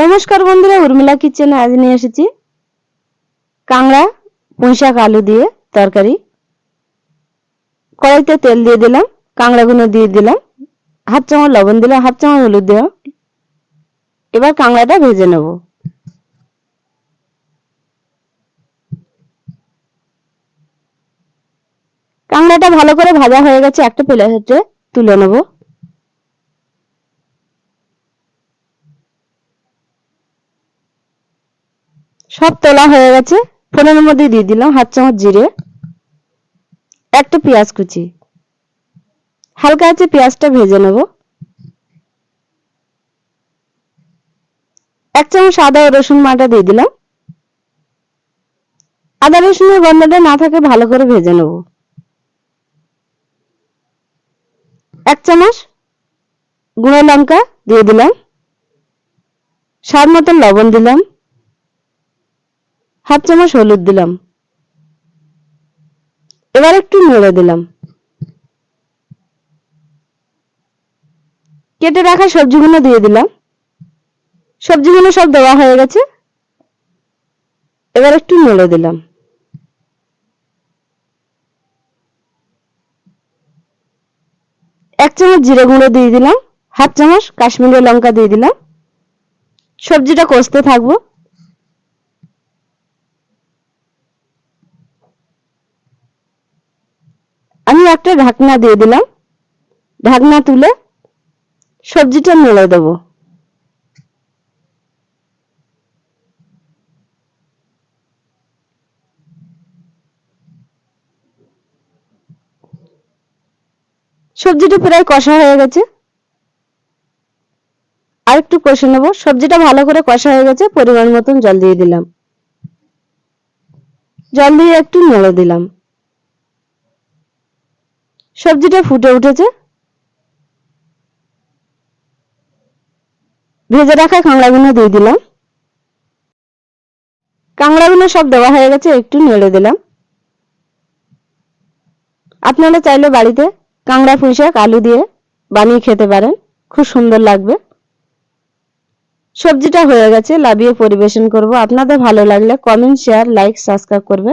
নমস্কার বন্ধুরা, উর্মিলা কিচেনে আজ নিয়ে এসেছি কাংড়া পুঁইশাক, আলু দিয়ে তরকারি। কড়াইতে তেল দিয়ে দিলাম কাংড়াগুলো দিয়ে দিলাম, হাফ চামচ লবণ দিলাম, হাফ চামচ হলুদ দিলাম। এবার কাংড়াটা ভেজে নেব। কাংড়াটা ভালো করে ভাজা হয়ে গেছে, একটা প্লেটে তুলে নেব। সব তোলা হয়ে গেছে। ফোনের মধ্যে দিয়ে দিলাম হাত চামচ জিরে, একটা পেঁয়াজ কুচি। হালকা আছে পেঁয়াজটা ভেজে নেব। এক চামচ আদা রসুন মাটা দিয়ে দিলাম। আদা রসুনের গন্ধটা না থাকে ভালো করে ভেজে নেব। এক চামচ গুঁড়ো লঙ্কা দিয়ে দিলাম। স্বাদ মতন লবণ দিলাম। হাফ চামচ হলুদ দিলাম। এবার একটু নেড়ে দিলাম। কেটে রাখা সবজিগুলো দিয়ে দিলাম। সবজিগুলো সব দেওয়া হয়ে গেছে। এবার একটু নেড়ে দিলাম। এক চামচ জিরে গুঁড়ো দিয়ে দিলাম। হাফ চামচ কাশ্মীরি লঙ্কা দিয়ে দিলাম। সবজিটা কষতে থাকব। আমি একটা ঢাকনা দিয়ে দিলাম। ঢাকনা তুলে সবজিটা নেড়ে দেবো। সবজিটা প্রায় কষা হয়ে গেছে। আর একটু কষে নেব। সবজিটা ভালো করে কষা হয়ে গেছে, পরিমাণ মতন জল দিয়ে দিলাম। জল দিয়ে একটু নেড়ে দিলাম। সবজিটা ফুটে উঠেছে। ভেজে রাখা কাঁকড়াগুলো দিয়ে দিলাম। কাঁকড়াগুলো সব দেওয়া হয়ে গেছে, একটু নেড়ে দিলাম। আপনারা চাইলে বাড়িতে কাঁকড়া পুঁইশাক আলু দিয়ে বানিয়ে খেতে পারেন। খুব সুন্দর লাগবে। সবজিটা হয়ে গেছে লাভিয়ে পরিবেশন করব। আপনাদের ভালো লাগলে কমেন্ট শেয়ার লাইক সাবস্ক্রাইব করবে।